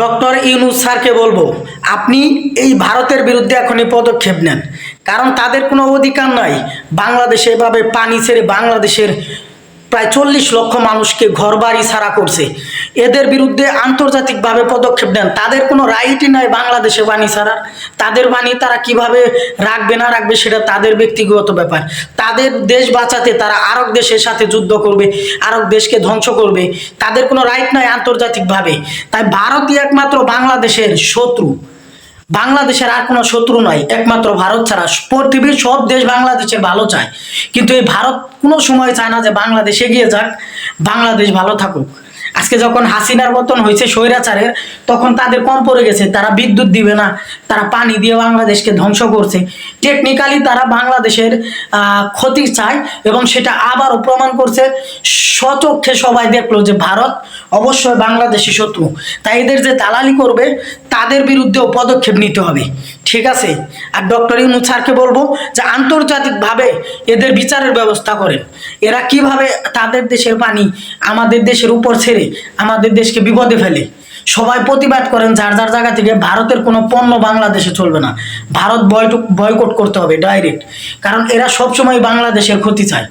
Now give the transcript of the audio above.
Doctor Yunus স্যারকে বলব, আপনি এই ভারতের বিরুদ্ধে এখনই পদক্ষেপ নেন। কারণ তাদের কোনো অধিকার নাই বাংলাদেশে এভাবে পানি ছেড়ে বাংলাদেশের প্রায় চল্লিশ লক্ষ মানুষকে ঘরবাড়ি ছাড়া করছে। এদের বিরুদ্ধে আন্তর্জাতিকভাবে পদক্ষেপ নেন। তাদের কোনো রাইটই নাই বাংলাদেশে বাণী ছাড়া তাদের বাণী তারা কীভাবে রাখবে, না রাখবে সেটা তাদের ব্যক্তিগত ব্যাপার। তাদের দেশ বাঁচাতে তারা আরব দেশের সাথে যুদ্ধ করবে, আরব দেশকে ধ্বংস করবে। তাদের কোনো রাইট নাই আন্তর্জাতিকভাবে। তাই ভারতই একমাত্র বাংলাদেশের শত্রু। বাংলাদেশের আর কোনো শত্রু নয় একমাত্র ভারত ছাড়া পৃথিবীর সব দেশ বাংলাদেশের ভালো চায়। কিন্তু এই ভারত কোনো সময় চায় না যে বাংলাদেশ এগিয়ে যাক, বাংলাদেশ ভালো থাকুক। আজকে যখন হাসিনার পতন হয়েছে স্বৈরাচারের, তখন তাদের কম পড়ে গেছে, তারা বিদ্যুৎ দিবে না, তারা পানি দিয়ে বাংলাদেশকে ধ্বংস করছে। টেকনিক্যালি তারা বাংলাদেশের ক্ষতি চায় এবং সেটা আবারও প্রমাণ করছে। স্বচক্ষে সবাই দেখল যে ভারত অবশ্যই বাংলাদেশি শত্রু। তাই এদের যে দালালি করবে, তাদের বিরুদ্ধেও পদক্ষেপ নিতে হবে। ঠিক আছে? আর ডক্টর ইউনুস স্যারকে বলব যে আন্তর্জাতিকভাবে এদের বিচারের ব্যবস্থা করেন। এরা কীভাবে তাদের দেশের পানি আমাদের দেশের উপর ছেড়ে আমাদের দেশকে বিপদে ফেলে? সবাই প্রতিবাদ করেন, যার যার জায়গা থেকে ভারতের কোনো পণ্য বাংলাদেশে চলবে না। ভারত বয়কট করতে হবে, ডাইরেক্ট। কারণ এরা সবসময় বাংলাদেশের ক্ষতি চায়।